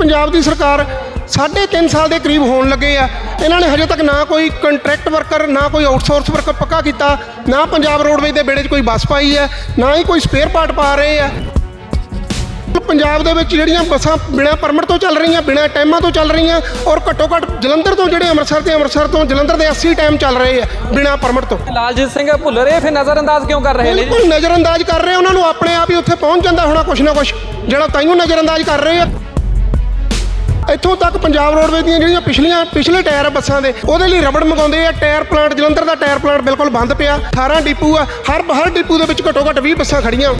ਪੰਜਾਬ ਦੀ ਸਰਕਾਰ ਸਾਢੇ ਤਿੰਨ ਸਾਲ ਦੇ ਕਰੀਬ ਹੋਣ ਲੱਗੇ ਆ। ਇਹਨਾਂ ਨੇ ਹਜੇ ਤੱਕ ਨਾ ਕੋਈ ਕੰਟਰੈਕਟ ਵਰਕਰ ਨਾ ਕੋਈ ਆਊਟਸੋਰਸ ਵਰਕਰ ਪੱਕਾ ਕੀਤਾ ਨਾ ਪੰਜਾਬ ਰੋਡਵੇਜ਼ ਦੇ ਬੇੜੇ 'ਚ ਕੋਈ ਬੱਸ ਪਾਈ ਹੈ ਨਾ ਹੀ ਕੋਈ ਸਪੇਅਰ ਪਾਰਟ ਪਾ ਰਹੇ ਆ। ਪੰਜਾਬ ਦੇ ਵਿੱਚ ਜਿਹੜੀਆਂ ਬੱਸਾਂ ਬਿਨਾਂ ਪਰਮਿਟ ਤੋਂ ਚੱਲ ਰਹੀਆਂ ਬਿਨਾਂ ਟਾਈਮਾਂ ਤੋਂ ਚੱਲ ਰਹੀਆਂ ਔਰ ਘੱਟੋ ਘੱਟ ਜਲੰਧਰ ਤੋਂ ਜਿਹੜੇ ਅੰਮ੍ਰਿਤਸਰ ਤੇ ਅੰਮ੍ਰਿਤਸਰ ਤੋਂ ਜਲੰਧਰ ਦੇ 80 ਟਾਈਮ ਚੱਲ ਰਹੇ ਆ ਬਿਨਾਂ ਪਰਮਿਟ ਤੋਂ। ਲਾਲਜੀਤ ਸਿੰਘ ਭੁੱਲਰ ਇਹ ਫਿਰ ਨਜ਼ਰਅੰਦਾਜ਼ ਕਿਉਂ ਕਰ ਰਹੇ ਨੇ ਬਿਲਕੁਲ ਨਜ਼ਰਅੰਦਾਜ਼ ਕਰ ਰਹੇ ਉਹਨਾਂ ਨੂੰ ਆਪਣੇ ਆਪ ਹੀ ਉੱਥੇ ਪਹੁੰਚ ਜਾਂਦਾ ਹੋਣਾ ਕੁਛ ਨਾ ਕੁਛ ਜਿਹੜਾ ਤਾਈਓ ਨਜ਼ਰਅੰਦਾਜ਼ ਕਰ ਰਹੇ ਆ। ਇੱਥੋਂ ਤੱਕ ਪੰਜਾਬ ਰੋਡਵੇਜ਼ ਦੀਆਂ ਜਿਹੜੀਆਂ ਪਿਛਲੀਆਂ ਪਿਛਲੇ ਟਾਇਰ ਆ ਬੱਸਾਂ ਦੇ ਉਹਦੇ ਲਈ ਰਬੜ ਮੰਗਾਉਂਦੇ ਆ ਟਾਇਰ ਪਲਾਂਟ ਜਲੰਧਰ ਦਾ ਟਾਇਰ ਪਲਾਂਟ ਬਿਲਕੁਲ ਬੰਦ ਪਿਆ 18 ਡਿਪੂ ਆ ਹਰ ਹਰ ਡਿਪੂ ਦੇ ਵਿੱਚ ਘੱਟੋ ਘੱਟ 20 ਬੱਸਾਂ ਖੜੀਆਂ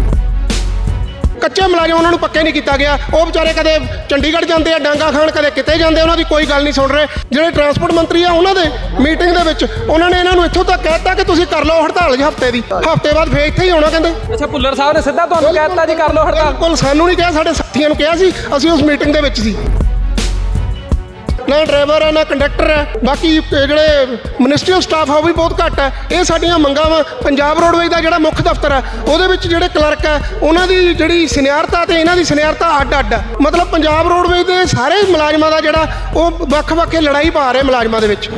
ਕੱਚੇ ਮੁਲਾਜ਼ਮ ਉਹਨਾਂ ਨੂੰ ਪੱਕੇ ਨਹੀਂ ਕੀਤਾ ਗਿਆ। ਉਹ ਵਿਚਾਰੇ ਕਦੇ ਚੰਡੀਗੜ੍ਹ ਜਾਂਦੇ ਆ ਡਾਂਗਾ ਖਾਣ ਕਦੇ ਕਿਤੇ ਜਾਂਦੇ ਉਹਨਾਂ ਦੀ ਕੋਈ ਗੱਲ ਨਹੀਂ ਸੁਣ ਰਹੇ। ਜਿਹੜੇ ਟਰਾਂਸਪੋਰਟ ਮੰਤਰੀ ਆ ਉਹਨਾਂ ਦੇ ਮੀਟਿੰਗ ਦੇ ਵਿੱਚ ਉਹਨਾਂ ਨੇ ਇਹਨਾਂ ਨੂੰ ਇੱਥੋਂ ਤੱਕ ਕਹਿਤਾ ਕਿ ਤੁਸੀਂ ਕਰ ਲਓ ਹੜਤਾਲ ਜੀ ਹਫ਼ਤੇ ਦੀ। ਹਫ਼ਤੇ ਬਾਅਦ ਫੇਰ ਇੱਥੇ ਹੀ ਆਉਣਾ ਕਹਿੰਦੇ। ਅੱਛਾ ਭੁੱਲਰ ਸਾਹਿਬ ਨੇ ਸਿੱਧਾ ਤੁਹਾਨੂੰ ਕਹਿ ਦਿੱਤਾ ਜੀ ਕਰ ਲਓ ਹੜਤਾਲ? ਬਿਲਕੁਲ ਸਾਨੂੰ ਨਹੀਂ ਕਿਹਾ ਸਾਡੇ ਸਾਥੀਆਂ ਨੂੰ ਕਿਹਾ ਸੀ ਅਸੀਂ ਉਸ ਮੀਟਿੰਗ ਦੇ ਵਿੱਚ ਸੀ। ਨਾ ਡਰਾਈਵਰ ਹੈ, ਨਾ ਕੰਡਕਟਰ ਹੈ, ਬਾਕੀ ਜਿਹੜੇ ਮਿਨਿਸਟਰੀਅਲ ਸਟਾਫ ਆ, ਉਹ ਵੀ ਬਹੁਤ ਘੱਟ ਹੈ। ਇਹ ਸਾਡੀਆਂ ਮੰਗਾਂ ਵਾ, ਪੰਜਾਬ ਰੋਡਵੇਜ਼ ਦਾ ਜਿਹੜਾ ਮੁੱਖ ਦਫ਼ਤਰ ਹੈ, ਉਹਦੇ ਵਿੱਚ ਜਿਹੜੇ ਕਲਰਕ ਹੈ, ਉਹਨਾਂ ਦੀ ਜਿਹੜੀ ਸੀਨੀਅਰਤਾ ਤੇ ਇਹਨਾਂ ਦੀ ਸੀਨੀਅਰਤਾ ਅੱਡ ਅੱਡ ਹੈ। ਮਤਲਬ ਪੰਜਾਬ ਰੋਡਵੇਜ਼ ਦੇ ਸਾਰੇ ਮੁਲਾਜ਼ਮਾਂ ਦਾ ਜਿਹੜਾ, ਉਹ ਵੱਖ-ਵੱਖ ਲੜਾਈ ਪਾ ਰਹੇ ਮੁਲਾਜ਼ਮਾਂ ਦੇ ਵਿੱਚ।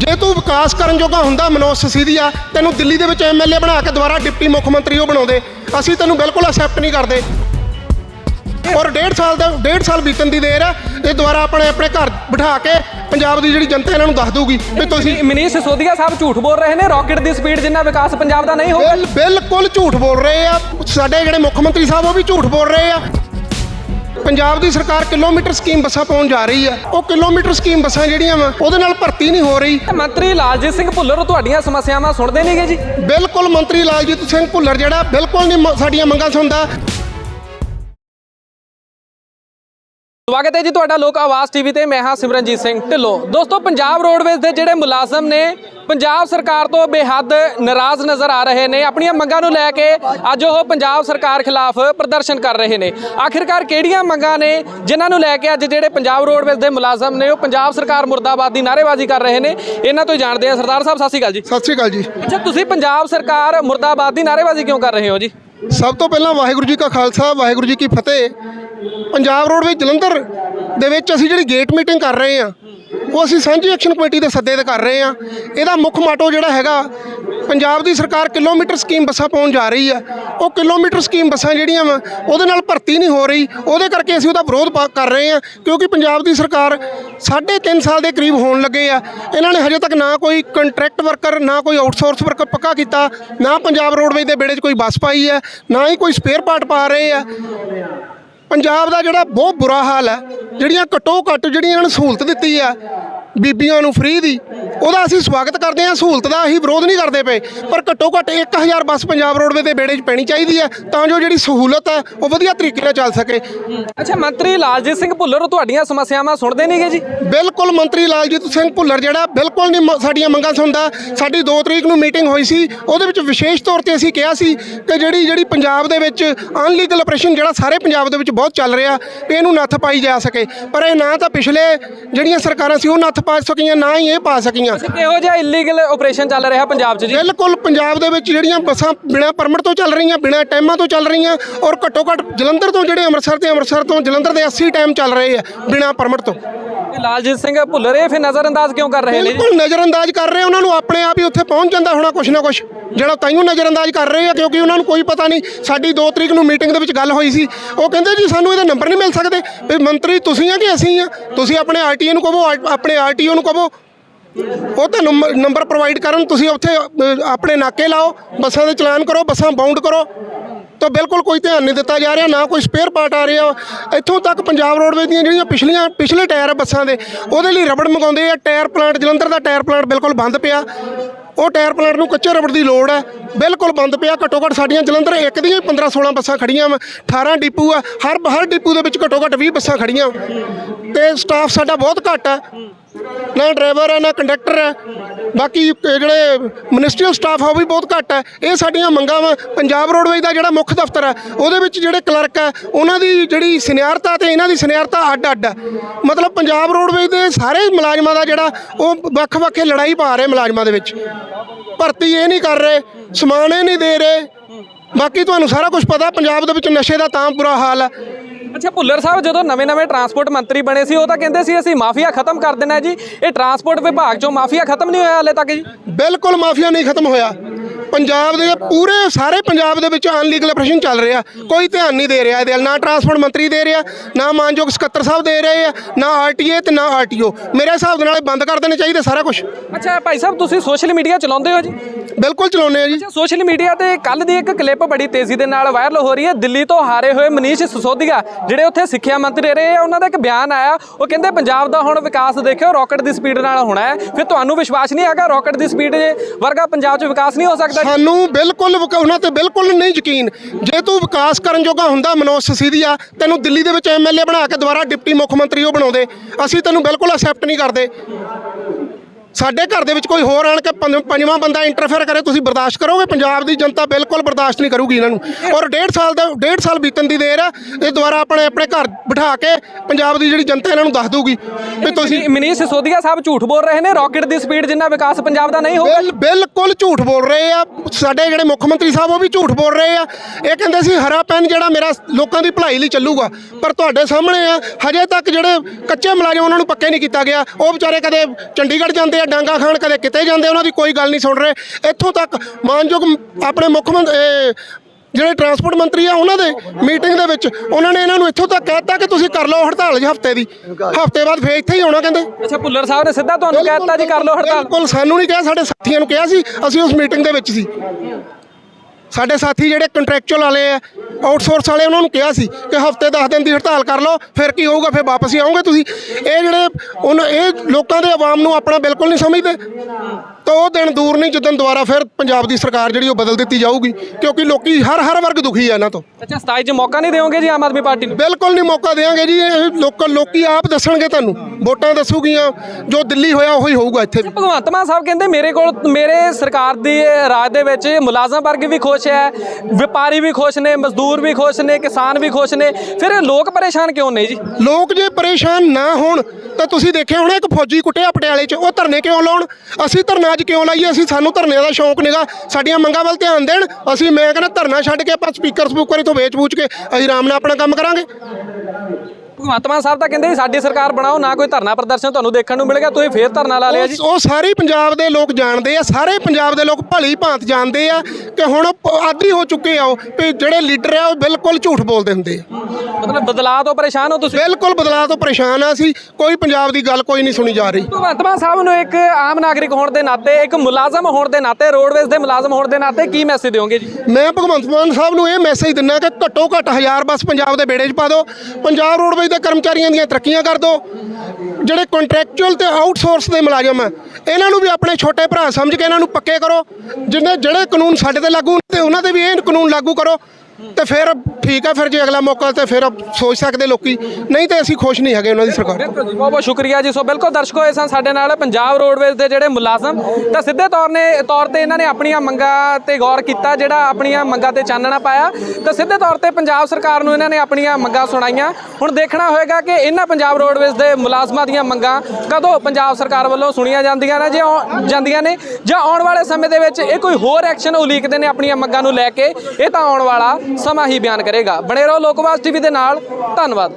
ਜੇ ਤੂੰ ਵਿਕਾਸ ਕਰਨ ਜੋਗਾ ਹੁੰਦਾ, ਮਨੋਜ ਸਸੀਦੀਆ, ਤੈਨੂੰ ਦਿੱਲੀ ਦੇ ਵਿੱਚ ਐਮਐਲਏ ਬਣਾ ਕੇ ਦੁਬਾਰਾ ਡਿਪਟੀ ਮੁੱਖ ਮੰਤਰੀ ਉਹ ਬਣਾਉਂਦੇ। ਅਸੀਂ ਤੈਨੂੰ ਬਿਲਕੁਲ ਅਸੈਪਟ ਨਹੀਂ ਕਰਦੇ। ਔਰ ਡੇਢ ਸਾਲ ਦਾ ਡੇਢ ਸਾਲ ਬੀਤਣ ਦੀ ਦੇਰ ਹੈ। ਇਹ ਦੁਬਾਰਾ ਆਪਣੇ ਆਪਣੇ ਘਰ ਬਿਠਾ ਕੇ ਪੰਜਾਬ ਦੀ ਜਿਹੜੀ ਜਨਤਾ ਇਹਨਾਂ ਨੂੰ ਦੱਸ ਦਊਗੀ ਵੀ ਤੁਸੀਂ ਮਨੀਸ਼ ਸਿਸੋਦੀਆ ਸਾਹਿਬ ਝੂਠ ਬੋਲ ਰਹੇ ਨੇ ਰਾਕਟ ਦੀ ਸਪੀਡ ਜਿੰਨਾ ਵਿਕਾਸ ਪੰਜਾਬ ਦਾ ਨਹੀਂ ਹੋਊਗਾ। ਬਿਲ- ਬਿਲਕੁਲ ਝੂਠ ਬੋਲ ਰਹੇ ਆ। ਸਾਡੇ ਜਿਹੜੇ ਮੁੱਖ ਮੰਤਰੀ ਸਾਹਿਬ ਉਹ ਵੀ ਝੂਠ ਬੋਲ ਰਹੇ ਆ। ਪੰਜਾਬ ਦੀ ਸਰਕਾਰ ਕਿਲੋਮੀਟਰ ਸਕੀਮ ਬੱਸਾਂ ਪਾਉਣ ਜਾ ਰਹੀ ਆ। ਉਹ ਕਿਲੋਮੀਟਰ ਸਕੀਮ ਬੱਸਾਂ ਜਿਹੜੀਆਂ ਵਾ ਉਹਦੇ ਨਾਲ ਭਰਤੀ ਨਹੀਂ ਹੋ ਰਹੀ। ਮੰਤਰੀ ਲਾਲਜੀਤ ਸਿੰਘ ਭੁੱਲਰ ਤੁਹਾਡੀਆਂ ਸਮੱਸਿਆਵਾਂ ਸੁਣਦੇ ਨਹੀਂਗੇ ਜੀ? ਬਿਲਕੁਲ ਮੰਤਰੀ ਲਾਲਜੀਤ ਸਿੰਘ ਭੁੱਲਰ ਜਿਹੜਾ ਬਿਲਕੁਲ ਨਹੀਂ ਸਾਡੀਆਂ ਮੰਗਾਂ ਸੁਣਦਾ। ਸਵਾਗਤ ਹੈ ਜੀ ਤੁਹਾਡਾ ਲੋਕ ਆਵਾਜ਼ ਟੀਵੀ ਤੇ। ਮੈਂ ਹਾਂ ਸਿਮਰਨਜੀਤ ਸਿੰਘ ਢਿੱਲੋਂ। ਦੋਸਤੋ ਪੰਜਾਬ ਰੋਡਵੇਜ਼ ਦੇ ਜਿਹੜੇ ਮੁਲਾਜ਼ਮ ਨੇ ਪੰਜਾਬ ਸਰਕਾਰ ਤੋਂ ਬੇਹੱਦ ਨਾਰਾਜ਼ ਨਜ਼ਰ ਆ ਰਹੇ ਨੇ। ਆਪਣੀਆਂ ਮੰਗਾਂ ਨੂੰ ਲੈ ਕੇ ਅੱਜ ਉਹ ਪੰਜਾਬ ਸਰਕਾਰ ਖਿਲਾਫ ਪ੍ਰਦਰਸ਼ਨ ਕਰ ਰਹੇ ਨੇ। ਆਖਿਰਕਾਰ ਕਿਹੜੀਆਂ ਮੰਗਾਂ ਨੇ ਜਿਨ੍ਹਾਂ ਨੂੰ ਲੈ ਕੇ ਅੱਜ ਜਿਹੜੇ ਪੰਜਾਬ ਰੋਡਵੇਜ਼ ਦੇ ਮੁਲਾਜ਼ਮ ਨੇ ਉਹ ਪੰਜਾਬ ਸਰਕਾਰ ਮੁਰਦਾਬਾਦ ਦੀ ਨਾਅਰੇਬਾਜ਼ੀ ਕਰ ਰਹੇ ਨੇ? ਇਹਨਾਂ ਤੋਂ ਜਾਣਦੇ ਆ ਸਰਦਾਰ ਸਾਹਿਬ ਸਤਿ ਸ਼੍ਰੀ ਅਕਾਲ ਜੀ। ਸਤਿ ਸ਼੍ਰੀ ਅਕਾਲ ਜੀ। ਅੱਛਾ ਤੁਸੀਂ ਪੰਜਾਬ ਸਰਕਾਰ ਮੁਰਦਾਬਾਦ ਦੀ ਨਾਅਰੇਬਾਜ਼ੀ ਕਿਉਂ ਕਰ ਰਹੇ ਹੋ ਜੀ? ਸਭ ਤੋਂ ਪਹਿਲਾਂ ਵਾਹਿਗੁਰੂ ਜੀ ਕਾ ਖਾਲਸਾ ਵਾਹਿਗੁਰੂ ਜੀ ਕੀ ਫਤਿਹ। ਪੰਜਾਬ ਰੋਡਵੇਜ਼ ਜਲੰਧਰ ਦੇ ਵਿੱਚ ਅਸੀਂ ਜਿਹੜੀ ਗੇਟ ਮੀਟਿੰਗ ਕਰ ਰਹੇ ਹਾਂ, ਉਹ ਅਸੀਂ ਸਾਂਝੀ ਐਕਸ਼ਨ ਕਮੇਟੀ ਦੇ ਸੱਦੇ ਤੇ ਕਰ ਰਹੇ ਹਾਂ। ਇਹਦਾ ਮੁੱਖ ਮਾਟੋ ਜਿਹੜਾ ਹੈਗਾ, ਪੰਜਾਬ ਦੀ ਸਰਕਾਰ ਕਿਲੋਮੀਟਰ ਸਕੀਮ ਬੱਸਾਂ ਪਾਉਣ ਜਾ ਰਹੀ ਆ ਉਹ ਕਿਲੋਮੀਟਰ ਸਕੀਮ ਬੱਸਾਂ ਜਿਹੜੀਆਂ ਵਾ, ਉਹਦੇ ਨਾਲ ਭਰਤੀ ਨਹੀਂ ਹੋ ਰਹੀ। ਉਹਦੇ ਕਰਕੇ ਅਸੀਂ ਉਹਦਾ ਵਿਰੋਧ ਪਾ- ਕਰ ਰਹੇ ਹਾਂ, ਕਿਉਂਕਿ ਪੰਜਾਬ ਦੀ ਸਰਕਾਰ ਸਾਢੇ ਤਿੰਨ ਸਾਲ ਦੇ ਕਰੀਬ ਹੋਣ ਲੱਗੇ ਆ। ਇਹਨਾਂ ਨੇ ਹਜੇ ਤੱਕ ਨਾ ਕੋਈ ਕੰਟਰੈਕਟ ਵਰਕਰ ਨਾ ਕੋਈ ਆਊਟਸੋਰਸ ਵਰਕਰ ਪੱਕਾ ਕੀਤਾ, ਨਾ ਪੰਜਾਬ ਰੋਡਵੇਜ਼ ਦੇ ਬੇੜੇ 'ਚ ਕੋਈ ਬੱਸ ਪਾਈ ਹੈ, ਨਾ ਹੀ ਕੋਈ ਸਪੇਅਰ ਪਾਰਟ ਪਾ ਰਹੇ ਆ। ਪੰਜਾਬ ਦਾ ਜਿਹੜਾ ਬਹੁਤ ਬੁਰਾ ਹਾਲ ਹੈ, ਜਿਹੜੀਆਂ ਘੱਟੋ ਘੱਟ ਜਿਹੜੀਆਂ ਇਹਨਾਂ ਨੂੰ ਸਹੂਲਤ ਦਿੱਤੀ ਆ, ਬੀਬੀਆਂ ਨੂੰ ਫ੍ਰੀ ਦੀ ਉਹਦਾ ਅਸੀਂ ਸਵਾਗਤ ਕਰਦੇ ਹਾਂ। ਸਹੂਲਤ ਦਾ ਅਸੀਂ ਵਿਰੋਧ ਨਹੀਂ ਕਰਦੇ ਪਏ। ਪਰ ਘੱਟੋ ਘੱਟ 1000 ਬੱਸ ਪੰਜਾਬ ਰੋਡਵੇ ਦੇ ਬੇੜੇ 'ਚ ਪੈਣੀ ਚਾਹੀਦੀ ਹੈ ਤਾਂ ਜੋ ਜਿਹੜੀ ਸਹੂਲਤ ਹੈ ਉਹ ਵਧੀਆ ਤਰੀਕੇ ਨਾਲ ਚੱਲ ਸਕੇ। ਅੱਛਾ ਮੰਤਰੀ ਲਾਲਜੀਤ ਸਿੰਘ ਭੁੱਲਰ ਤੁਹਾਡੀਆਂ ਸਮੱਸਿਆਵਾਂ ਸੁਣਦੇ ਨਹੀਂਗੇ ਜੀ? ਬਿਲਕੁਲ ਮੰਤਰੀ ਲਾਲਜੀਤ ਸਿੰਘ ਭੁੱਲਰ ਜਿਹੜਾ ਬਿਲਕੁਲ ਨਹੀਂ ਸਾਡੀਆਂ ਮੰਗਾਂ ਸੁਣਦਾ। ਸਾਡੀ 2 ਤਰੀਕ ਨੂੰ ਮੀਟਿੰਗ ਹੋਈ ਸੀ। ਉਹਦੇ ਵਿੱਚ ਵਿਸ਼ੇਸ਼ ਤੌਰ ਤੇ ਅਸੀਂ ਕਿਹਾ ਸੀ ਕਿ ਜਿਹੜੀ ਜਿਹੜੀ ਪੰਜਾਬ ਦੇ ਵਿੱਚ ਅਨਲੀਗਲ ਆਪਰੇਸ਼ਨ ਜਿਹੜਾ ਸਾਰੇ ਪੰਜਾਬ ਦੇ ਵਿੱਚ ਬਹੁਤ ਚੱਲ ਰਿਹਾ ਇਹਨੂੰ ਨੱਥ ਪਾਈ ਜਾ ਸਕੇ। ਪਰ ਇਹ ਨਾ ਤਾਂ ਪਿਛਲੇ ਜਿਹੜੀਆਂ ਸਰਕਾਰਾਂ ਸੀ ਉਹ ਨੱਥ ਪਾ ਸਕੀਆਂ ਨਾ ਹੀ ਇਹ ਪਾ ਸਕੀਆਂ। ਕਿਹੋ ਜਿਹਾ ਇਲੀਗਲ ਆਪਰੇਸ਼ਨ ਚੱਲ ਰਿਹਾ ਪੰਜਾਬ 'ਚ ਜੀ? ਬਿਲਕੁਲ ਪੰਜਾਬ ਦੇ ਵਿੱਚ ਜਿਹੜੀਆਂ ਬੱਸਾਂ ਬਿਨਾਂ ਪਰਮਿਟ ਤੋਂ ਚੱਲ ਰਹੀਆਂ ਬਿਨਾਂ ਟਾਈਮਾਂ ਤੋਂ ਚੱਲ ਰਹੀਆਂ ਔਰ ਘੱਟੋ ਘੱਟ ਜਲੰਧਰ ਤੋਂ ਜਿਹੜੇ ਅੰਮ੍ਰਿਤਸਰ ਤੇ ਅੰਮ੍ਰਿਤਸਰ ਤੋਂ ਜਲੰਧਰ ਦੇ 80 ਟਾਈਮ ਚੱਲ ਰਹੇ ਆ ਬਿਨਾਂ ਪਰਮਿਟ ਤੋਂ। ਲਾਲਜੀਤ ਸਿੰਘ ਭੁੱਲਰ ਇਹ ਫਿਰ ਨਜ਼ਰਅੰਦਾਜ਼ ਕਿਉਂ ਕਰ ਰਹੇ ਨੇ ਬਿਲਕੁਲ ਨਜ਼ਰਅੰਦਾਜ਼ ਕਰ ਰਹੇ ਉਹਨਾਂ ਨੂੰ ਆਪਣੇ ਆਪ ਹੀ ਉੱਥੇ ਪਹੁੰਚ ਜਾਂਦਾ ਹੋਣਾ ਕੁਛ ਨਾ ਕੁਛ। ਜਿਹੜਾ ਤਾਈਓ ਨਜ਼ਰਅੰਦਾਜ਼ ਕਰ ਰਹੇ ਆ ਕਿਉਂਕਿ ਉਹਨਾਂ ਨੂੰ ਕੋਈ ਪਤਾ ਨਹੀਂ ਸਾਡੀ 2 ਤਰੀਕ ਨੂੰ ਮੀਟਿੰਗ ਦੇ ਵਿੱਚ ਗੱਲ ਹੋਈ ਸੀ। ਉਹ ਕਹਿੰਦੇ ਜੀ ਸਾਨੂੰ ਇਹਦਾ ਨੰਬਰ ਨਹੀਂ ਮਿਲ ਸਕਦੇ। ਵੀ ਮੰਤਰੀ ਤੁਸੀਂ ਆ ਕਿ ਅਸੀਂ ਆ? ਤੁਸੀਂ ਆਪਣੇ ਆਰਟੀਓ ਨੂੰ ਕਹੋ ਆਪਣੇ ਆਰਟੀਓ ਨੂੰ ਕਹੋ। ਉਹ ਤੁਹਾਨੂੰ ਮ- ਨੰਬਰ ਪ੍ਰੋਵਾਈਡ ਕਰਨ, ਤੁਸੀਂ ਉੱਥੇ ਆਪਣੇ ਨਾਕੇ ਲਾਓ, ਬੱਸਾਂ ਦੇ ਚਲਾਨ ਕਰੋ, ਬੱਸਾਂ ਬਾਉਂਡ ਕਰੋ। ਤਾਂ ਬਿਲਕੁਲ ਕੋਈ ਧਿਆਨ ਨਹੀਂ ਦਿੱਤਾ ਜਾ ਰਿਹਾ, ਨਾ ਕੋਈ ਸਪੇਅਰ ਪਾਰਟ ਆ ਰਿਹਾ। ਇੱਥੋਂ ਤੱਕ ਪੰਜਾਬ ਰੋਡਵੇਜ਼ ਦੀਆਂ ਜਿਹੜੀਆਂ ਪਿਛਲੀਆਂ ਪਿਛਲੇ ਟਾਇਰ ਆ ਬੱਸਾਂ ਦੇ, ਉਹਦੇ ਲਈ ਰਬੜ ਮੰਗਾਉਂਦੇ ਆ। ਟਾਇਰ ਪਲਾਂਟ, ਜਲੰਧਰ ਦਾ ਟਾਇਰ ਪਲਾਂਟ ਬਿਲਕੁਲ ਬੰਦ ਪਿਆ। ਉਹ ਟਾਇਰ ਪਲਾਂਟ ਨੂੰ ਕੱਚੇ ਰਬੜ ਦੀ ਲੋੜ ਹੈ ਬਿਲਕੁਲ ਬੰਦ ਪਿਆ। ਘੱਟੋ ਘੱਟ ਸਾਡੀਆਂ ਜਲੰਧਰ ਇੱਕ ਦੀਆਂ ਹੀ 15 16 ਬੱਸਾਂ ਖੜੀਆਂ ਵਾ। 18 ਡਿਪੂ ਆ। ਹਰ ਹਰ ਡਿਪੂ ਦੇ ਵਿੱਚ ਘੱਟੋ ਘੱਟ 20 ਬੱਸਾਂ ਖੜੀਆਂ। ਤੇ ਸਟਾਫ ਸਾਡਾ ਬਹੁਤ ਘੱਟ ਹੈ ਨਾ ਡਰਾਈਵਰ ਹੈ, ਨਾ ਕੰਡਕਟਰ ਹੈ। ਬਾਕੀ ਜਿਹੜੇ ਮਿਨਿਸਟਰੀਅਲ ਸਟਾਫ ਆ, ਉਹ ਵੀ ਬਹੁਤ ਘੱਟ ਹੈ। ਇਹ ਸਾਡੀਆਂ ਮੰਗਾਂ ਵਾ, ਪੰਜਾਬ ਰੋਡਵੇਜ਼ ਦਾ ਜਿਹੜਾ ਮੁੱਖ ਦਫ਼ਤਰ ਹੈ, ਉਹਦੇ ਵਿੱਚ ਜਿਹੜੇ ਕਲਰਕ ਹੈ, ਉਹਨਾਂ ਦੀ ਜਿਹੜੀ ਸੀਨੀਅਰਤਾ ਤੇ ਇਹਨਾਂ ਦੀ ਸੀਨੀਅਰਤਾ ਅੱਡ ਅੱਡ ਹੈ। ਮਤਲਬ ਪੰਜਾਬ ਰੋਡਵੇਜ਼ ਦੇ ਸਾਰੇ ਮੁਲਾਜ਼ਮਾਂ ਦਾ ਜਿਹੜਾ, ਉਹ ਵੱਖ-ਵੱਖ ਲੜਾਈ ਪਾ ਰਹੇ ਮੁਲਾਜ਼ਮਾਂ ਦੇ ਵਿੱਚ। ਭਰਤੀ ਇਹ ਨਹੀਂ ਕਰ ਰਹੇ, ਸਮਾਨ ਇਹ ਨਹੀਂ ਦੇ ਰਹੇ। ਬਾਕੀ ਤੁਹਾਨੂੰ ਸਾਰਾ ਕੁਝ ਪਤਾ, ਪੰਜਾਬ ਦੇ ਵਿੱਚ ਨਸ਼ੇ ਦਾ ਤਾਂ ਬੁਰਾ ਹਾਲ ਹੈ। ਅੱਛਾ ਭੁੱਲਰ ਸਾਹਿਬ ਜਦੋਂ ਨਵੇਂ-ਨਵੇਂ ਟਰਾਂਸਪੋਰਟ ਮੰਤਰੀ ਬਣੇ ਸੀ ਉਹ ਤਾਂ ਕਹਿੰਦੇ ਸੀ ਅਸੀਂ ਮਾਫੀਆ ਖਤਮ ਕਰ ਦੇਣਾ ਜੀ। ਇਹ ਟਰਾਂਸਪੋਰਟ ਵਿਭਾਗ ਚੋਂ ਮਾਫੀਆ ਖਤਮ ਨਹੀਂ ਹੋਇਆ ਹਾਲੇ ਤੱਕ ਜੀ? ਬਿਲਕੁਲ ਮਾਫੀਆ ਨਹੀਂ ਖਤਮ ਹੋਇਆ। ਪੰਜਾਬ ਦੇ ਪੂਰੇ ਸਾਰੇ ਪੰਜਾਬ ਦੇ ਵਿੱਚ ਅਨਲੀਗਲ ਆਪਰੇਸ਼ਨ ਚੱਲ ਰਿਹਾ। ਕੋਈ ਧਿਆਨ ਨਹੀਂ ਦੇ ਰਿਹਾ ਇਹਦੇ ਵੱਲ। ਨਾ ਟਰਾਂਸਪੋਰਟ ਮੰਤਰੀ ਦੇ ਰਿਹਾ ਨਾ ਮਾਨਯੋਗ ਸਕੱਤਰ ਸਾਹਿਬ ਦੇ ਰਹੇ ਆ ਨਾ ਆਰਟੀਏ ਤੇ ਨਾ ਆਰਟੀਓ ਮੇਰੇ ਹਿਸਾਬ ਦੇ ਨਾਲ ਇਹ ਬੰਦ ਕਰ ਦੇਣੇ ਚਾਹੀਦੇ ਸਾਰਾ ਕੁਝ ਅੱਛਾ ਭਾਈ ਸਾਹਿਬ ਤੁਸੀਂ ਸੋਸ਼ਲ ਮੀਡੀਆ ਚਲਾਉਂਦੇ ਹੋ ਜੀ? ਬਿਲਕੁਲ ਚਲਾਉਂਦੇ ਆ ਜੀ। ਅੱਛਾ ਸੋਸ਼ਲ ਮੀਡੀਆ ਤੇ ਕੱਲ ਦੀ ਇੱਕ ਕਲਿੱਪ ਬੜੀ ਤੇਜ਼ੀ ਦੇ ਨਾਲ ਵਾਇਰਲ ਹੋ ਰਹੀ ਹੈ। ਦਿੱਲੀ ਤੋਂ ਹਾਰੇ ਹੋਏ ਮਨੀਸ਼ ਸਿਸੋਦੀਆ। ਜਿਹੜੇ ਉੱਥੇ ਸਿੱਖਿਆ ਮੰਤਰੀ ਰਹੇ ਆ, ਉਹਨਾਂ ਦਾ ਇੱਕ ਬਿਆਨ ਆਇਆ। ਉਹ ਕਹਿੰਦੇ ਪੰਜਾਬ ਦਾ ਹੁਣ ਵਿਕਾਸ ਦੇਖਿਓ, ਰਾਕਟ ਦੀ ਸਪੀਡ ਨਾਲ ਹੋਣਾ ਹੈ। ਫਿਰ ਤੁਹਾਨੂੰ ਵਿਸ਼ਵਾਸ ਨਹੀਂ ਹੈਗਾ ਰਾਕਟ ਦੀ ਸਪੀਡ ਵਰਗਾ ਪੰਜਾਬ 'ਚ ਵਿਕਾਸ ਨਹੀਂ ਹੋ ਸਕਦਾ? ਸਾਨੂੰ ਬਿਲਕੁਲ ਉਹਨਾਂ ਤੇ ਬਿਲਕੁਲ ਨਹੀਂ ਯਕੀਨ। ਜੇ ਤੂੰ ਵਿਕਾਸ ਕਰਨ ਜੋਗਾ ਹੁੰਦਾ, ਮਨੋਜ ਸਸੀਦੀਆ, ਤੈਨੂੰ ਦਿੱਲੀ ਦੇ ਵਿੱਚ ਐਮਐਲਏ ਬਣਾ ਕੇ ਦੁਬਾਰਾ ਡਿਪਟੀ ਮੁੱਖ ਮੰਤਰੀ ਉਹ ਬਣਾਉਂਦੇ। ਅਸੀਂ ਤੈਨੂੰ ਬਿਲਕੁਲ ਅਸੈਪਟ ਨਹੀਂ ਕਰਦੇ। ਸਾਡੇ ਘਰ ਦੇ ਵਿੱਚ ਕੋਈ ਹੋਰ ਆਣ ਕੇ ਪੰਜ- ਪੰਜਵਾਂ ਬੰਦਾ ਇੰਟਰਫੇਅਰ ਕਰੇ ਤੁਸੀਂ ਬਰਦਾਸ਼ਤ ਕਰੋਗੇ? ਪੰਜਾਬ ਦੀ ਜਨਤਾ ਬਿਲਕੁਲ ਬਰਦਾਸ਼ਤ ਨਹੀਂ ਕਰੂਗੀ ਇਹਨਾਂ ਨੂੰ। ਔਰ ਡੇਢ ਸਾਲ ਦਾ ਡੇਢ ਸਾਲ ਬੀਤਣ ਦੀ ਦੇਰ ਆ ਇਹ ਦੁਬਾਰਾ ਆਪਣੇ ਆਪਣੇ ਘਰ ਬਿਠਾ ਕੇ ਪੰਜਾਬ ਦੀ ਜਿਹੜੀ ਜਨਤਾ ਇਹਨਾਂ ਨੂੰ ਦੱਸ ਦੂਗੀ ਵੀ ਤੁਸੀਂ ਮਨੀ- ਮਨੀਸ਼ ਸਿਸੋਦੀਆ ਸਾਹਿਬ ਝੂਠ ਬੋਲ ਰਹੇ ਨੇ ਰਾਕਟ ਦੀ ਸਪੀਡ ਜਿੰਨਾ ਵਿਕਾਸ ਪੰਜਾਬ ਦਾ ਨਹੀਂ ਹੋਊਗਾ। ਬਿਲ ਬਿਲਕੁਲ ਝੂਠ ਬੋਲ ਰਹੇ ਆ। ਸਾਡੇ ਜਿਹੜੇ ਮੁੱਖ ਮੰਤਰੀ ਸਾਹਿਬ ਉਹ ਵੀ ਝੂਠ ਬੋਲ ਰਹੇ ਆ। ਇਹ ਕਹਿੰਦੇ ਸੀ ਹਰਾ ਪੈਨ ਜਿਹੜਾ ਮੇਰਾ ਲੋਕਾਂ ਦੀ ਭਲਾਈ ਲਈ ਚੱਲੂਗਾ। ਪਰ ਤੁਹਾਡੇ ਸਾਹਮਣੇ ਆ ਹਜੇ ਤੱਕ ਜਿਹੜੇ ਕੱਚੇ ਮੁਲਾਜ਼ਮ ਉਹਨਾਂ ਨੂੰ ਪੱਕੇ ਨਹੀਂ ਕੀਤਾ ਗਿਆ। ਉਹ ਵਿਚਾਰੇ ਕਦੇ ਚੰਡੀਗੜ੍ਹ ਜਾਂਦੇ ਆ ਡਾਂਗਾ ਖਾਣ ਕਦੇ ਕਿਤੇ ਜਾਂਦੇ ਉਹਨਾਂ ਦੀ ਕੋਈ ਗੱਲ ਨਹੀਂ ਸੁਣ ਰਹੇ। ਇੱਥੋਂ ਤੱਕ ਮਾਨਯੋਗ ਆਪਣੇ ਮੁੱਖ ਮੰਤਰੀ ਜਿਹੜੇ ਟਰਾਂਸਪੋਰਟ ਮੰਤਰੀ ਆ ਉਹਨਾਂ ਦੇ ਮੀਟਿੰਗ ਦੇ ਵਿੱਚ ਉਹਨਾਂ ਨੇ ਇਹਨਾਂ ਨੂੰ ਇੱਥੋਂ ਤੱਕ ਕਹਿਤਾ ਕਿ ਤੁਸੀਂ ਕਰ ਲਓ ਹੜਤਾਲ ਜੀ ਹਫ਼ਤੇ ਦੀ। ਹਫ਼ਤੇ ਬਾਅਦ ਫੇਰ ਇੱਥੇ ਹੀ ਆਉਣਾ ਕਹਿੰਦੇ। ਅੱਛਾ ਭੁੱਲਰ ਸਾਹਿਬ ਨੇ ਸਿੱਧਾ ਤੁਹਾਨੂੰ ਕਹਿ ਦਿੱਤਾ ਜੀ ਕਰ ਲਓ ਹੜਤਾਲ। ਬਿਲਕੁਲ ਸਾਨੂੰ ਨਹੀਂ ਕਿਹਾ ਸਾਡੇ ਸਾਥੀਆਂ ਨੂੰ ਕਿਹਾ ਸੀ ਅਸੀਂ ਉਸ ਮੀਟਿੰਗ ਦੇ ਵਿੱਚ ਸੀ। ਸਾਡੇ ਸਾਥੀ ਜਿਹੜੇ ਕੰਟਰੈਕਚੁਅਲ ਵਾਲੇ ਆ ਆਊਟਸੋਰਸ ਵਾਲੇ ਉਹਨਾਂ ਨੂੰ ਕਿਹਾ ਸੀ ਕਿ ਹਫ਼ਤੇ 10 ਦਿਨ ਦੀ ਹੜਤਾਲ ਕਰ ਲਓ ਫਿਰ ਕੀ ਹੋਊਗਾ ਫਿਰ ਵਾਪਸ ਹੀ ਆਉਂਗੇ ਤੁਸੀਂ? ਇਹ ਜਿਹੜੇ ਉਹਨਾਂ ਇਹ ਲੋਕਾਂ ਦੇ ਆਵਾਮ ਨੂੰ ਆਪਣਾ ਬਿਲਕੁਲ ਨਹੀਂ ਸਮਝਦੇ। ਤਾਂ ਉਹ ਦਿਨ ਦੂਰ ਨਹੀਂ ਜਦੋਂ ਦੁਬਾਰਾ ਫਿਰ ਪੰਜਾਬ ਦੀ ਸਰਕਾਰ ਜਿਹੜੀ ਉਹ ਬਦਲ ਦਿੱਤੀ ਜਾਊਗੀ ਕਿਉਂਕਿ ਲੋਕੀ ਹਰ ਹਰ ਵਰਗ ਦੁਖੀ ਆ ਇਹਨਾਂ ਤੋਂ। ਅੱਛਾ 27 ਚ ਮੌਕਾ ਨਹੀਂ ਦਿਓਗੇ ਜੀ ਆਮ ਆਦਮੀ ਪਾਰਟੀ ਨੂੰ? ਬਿਲਕੁਲ ਨਹੀਂ ਮੌਕਾ ਦੇਵਾਂਗੇ ਜੀ ਇਹ ਲੋਕਾਂ ਲੋਕੀ ਆਪ ਦੱਸਣਗੇ ਤੁਹਾਨੂੰ ਵੋਟਾਂ ਦੱਸੂਗੀਆਂ ਜੋ ਦਿੱਲੀ ਹੋਇਆ ਉਹੀ ਹੋਊਗਾ ਇੱਥੇ ਵੀ। ਭਗਵੰਤ ਮਾਨ ਸਾਹਿਬ ਕਹਿੰਦੇ ਮੇਰੇ ਕੋਲ ਮੇਰੇ ਸਰਕਾਰ ਦੀ ਰਾਜ ਦੇ ਵਿੱਚ ਮੁਲਾਜ਼ਮ ਵਰਗ ਵੀ ਖੁਸ਼ ਹੈ, ਵਪਾਰੀ ਵੀ ਖੁਸ਼ ਨੇ, ਮਜ਼ਦੂਰ ਵੀ ਖੁਸ਼ ਨੇ, ਕਿਸਾਨ ਵੀ ਖੁਸ਼ ਨੇ। ਫਿਰ ਲੋਕ ਪਰੇਸ਼ਾਨ ਕਿਉਂ ਨੇ ਜੀ? ਲੋਕ ਜੇ ਪਰੇਸ਼ਾਨ ਨਾ ਹੋਣ, ਤਾਂ ਤੁਸੀਂ ਦੇਖਿਆ ਹੋਣਾ ਇੱਕ ਫੌਜੀ ਕੁੱਟਿਆ ਪਟਿਆਲੇ 'ਚ, ਉਹ ਧਰਨੇ ਕਿਉਂ ਲਾਉਣ? ਅਸੀਂ ਧਰਨਾ ਅੱਜ ਕਿਉਂ ਲਾਈਏ? ਅਸੀਂ ਸਾਨੂੰ ਧਰਨੇ ਦਾ ਸ਼ੌਂਕ ਨਹੀਂਗਾ ਸਾਡੀਆਂ ਮੰਗਾਂ ਵੱਲ ਧਿਆਨ ਦੇਣ। ਅਸੀਂ ਮੈਂ ਕਹਿੰਦਾ ਧਰਨਾ ਛੱਡ ਕੇ ਆਪਾਂ ਸਪੀਕਰ ਸਪੂਕਰ ਇਥੋਂ ਵੇਚ ਬੂਚ ਕੇ ਅਸੀਂ ਆਰਾਮ ਨਾਲ ਆਪਣਾ ਕੰਮ ਕਰਾਂਗੇ। ਭਗਵੰਤ ਮਾਨ ਸਾਹਿਬ ਤਾਂ ਕਹਿੰਦੇ ਸੀ ਸਾਡੀ ਸਰਕਾਰ ਬਣਾਓ ਨਾ ਕੋਈ ਧਰਨਾ ਪ੍ਰਦਰਸ਼ਨ ਤੁਹਾਨੂੰ ਦੇਖਣ ਨੂੰ ਮਿਲੇਗਾ ਤੁਸੀਂ ਫੇਰ ਧਰਨਾ ਲਾ ਲਿਆ ਜੀ। ਉਹ- ਸਾਰੇ ਪੰਜਾਬ ਦੇ ਲੋਕ ਜਾਣਦੇ ਆ ਸਾਰੇ ਪੰਜਾਬ ਦੇ ਲੋਕ ਭਲੀ ਭਾਂਤ ਜਾਣਦੇ ਆ ਕਿ ਹੁਣ ਆਦੀ ਹੋ ਚੁੱਕੇ ਆ ਉਹ ਵੀ ਜਿਹੜੇ ਲੀਡਰ ਆ ਉਹ ਬਿਲਕੁਲ ਝੂਠ ਬੋਲਦੇ ਹੁੰਦੇ ਆ। ਮਤਲਬ ਬਦਲਾਅ ਤੋਂ ਪਰੇਸ਼ਾਨ ਹੋ ਤੁਸੀਂ? ਬਿਲਕੁਲ ਬਦਲਾਅ ਤੋਂ ਪਰੇਸ਼ਾਨ ਆ ਅਸੀਂ ਕੋਈ ਪੰਜਾਬ ਦੀ ਗੱਲ ਕੋਈ ਨਹੀਂ ਸੁਣੀ ਜਾ ਰਹੀ। ਭਗਵੰਤ ਮਾਨ ਸਾਹਿਬ ਨੂੰ ਇੱਕ ਆਮ ਨਾਗਰਿਕ ਹੋਣ ਦੇ ਨਾਤੇ ਇੱਕ ਮੁਲਾਜ਼ਮ ਹੋਣ ਦੇ ਨਾਤੇ ਰੋਡਵੇਜ਼ ਦੇ ਮੁਲਾਜ਼ਮ ਹੋਣ ਦੇ ਨਾਤੇ ਕੀ ਮੈਸੇਜ ਦਿਓਗੇ ਜੀ? ਮੈਂ ਭਗਵੰਤ ਮਾਨ ਸਾਹਿਬ ਨੂੰ ਇਹ ਮੈਸੇਜ ਦਿੰਦਾ ਕਿ ਘੱਟੋ ਘੱਟ ਹਜ਼ਾਰ ਬੱਸ ਪੰਜਾਬ ਦੇ ਬੇੜੇ 'ਚ ਪਾ ਦਿਓ। ਪੰਜਾਬ ਰੋਡਵੇਜ਼ ਦੇ ਕਰਮਚਾਰੀਆਂ ਦੀਆਂ ਤਰੱਕੀਆਂ ਕਰ ਦਿਓ ਜਿਹੜੇ ਕੰਟਰੈਕਚੁਅਲ ਤੇ ਆਊਟਸੋਰਸ ਦੇ ਮੁਲਾਜ਼ਮ ਆ, ਇਹਨਾਂ ਨੂੰ ਵੀ ਆਪਣੇ ਛੋਟੇ ਭਰਾ ਸਮਝ ਕੇ ਇਹਨਾਂ ਨੂੰ ਪੱਕੇ ਕਰੋ। ਜਿੰਨੇ ਜਿਹੜੇ ਕਾਨੂੰਨ ਸਾਡੇ ਤੇ ਲਾਗੂ ਤੇ ਉਹਨਾਂ ਤੇ ਵੀ ਇਹ ਕਾਨੂੰਨ ਲਾਗੂ ਕਰੋ। ਤੇ ਫਿਰ ਠੀਕ ਆ, ਫਿਰ ਜੇ ਅਗਲਾ ਮੌਕਾ ਤੇ ਫਿਰ ਸੋਚ ਸਕਦੇ ਲੋਕੀ। ਨਹੀਂ ਤੇ ਅਸੀਂ ਖੁਸ਼ ਨਹੀਂ ਹੈਗੇ ਉਹਨਾਂ ਦੀ ਸਰਕਾਰ ਤੋਂ। ਬਿਲਕੁਲ ਜੀ ਬਹੁਤ ਬਹੁਤ ਸ਼ੁਕਰੀਆ ਜੀ। ਸੋ ਬਿਲਕੁਲ ਦਰਸ਼ਕੋ ਇਹ ਸਨ ਸਾਡੇ ਨਾਲ ਪੰਜਾਬ ਰੋਡਵੇਜ਼ ਦੇ ਜਿਹੜੇ ਮੁਲਾਜ਼ਮ, ਤਾਂ ਸਿੱਧੇ ਤੌਰ ਨੇ, ਤੌਰ ਤੇ ਇਹਨਾਂ ਨੇ ਆਪਣੀਆਂ ਮੰਗਾਂ ਤੇ ਗੌਰ ਕੀਤਾ, ਜਿਹੜਾ ਆਪਣੀਆਂ ਮੰਗਾਂ ਤੇ ਚਾਨਣਾ ਪਾਇਆ। ਤਾਂ ਸਿੱਧੇ ਤੌਰ ਤੇ ਪੰਜਾਬ ਸਰਕਾਰ ਨੂੰ ਇਹਨਾਂ ਨੇ ਆਪਣੀਆਂ ਮੰਗਾਂ ਸੁਣਾਈਆਂ। ਹੁਣ ਦੇਖਣਾ ਹੋਏਗਾ ਕਿ ਇਹਨਾਂ ਪੰਜਾਬ ਰੋਡਵੇਜ਼ ਦੇ ਮੁਲਾਜ਼ਮਾਂ ਦੀਆਂ ਮੰਗਾਂ ਕਦੋਂ ਪੰਜਾਬ ਸਰਕਾਰ ਵੱਲੋਂ ਸੁਣੀਆਂ ਜਾਂਦੀਆਂ ਨੇ, ਜੇ ਆਉ- ਜਾਂਦੀਆਂ ਨੇ, ਜਾਂ ਆਉਣ ਵਾਲੇ ਸਮੇਂ ਦੇ ਵਿੱਚ ਇਹ ਕੋਈ ਹੋਰ ਐਕਸ਼ਨ ਉਲੀਕਦੇ ਨੇ ਆਪਣੀਆਂ ਮੰਗਾਂ ਨੂੰ ਲੈ ਕੇ, ਇਹ ਤਾਂ ਆਉਣ ਵਾਲਾ ਸਮਾਂ ਹੀ ਬਿਆਨ ਕਰੇਗਾ। ਬਣੇ ਰਹੋ ਲੋਕਵਾਸ ਟੀਵੀ ਦੇ ਨਾਲ। ਧੰਨਵਾਦ।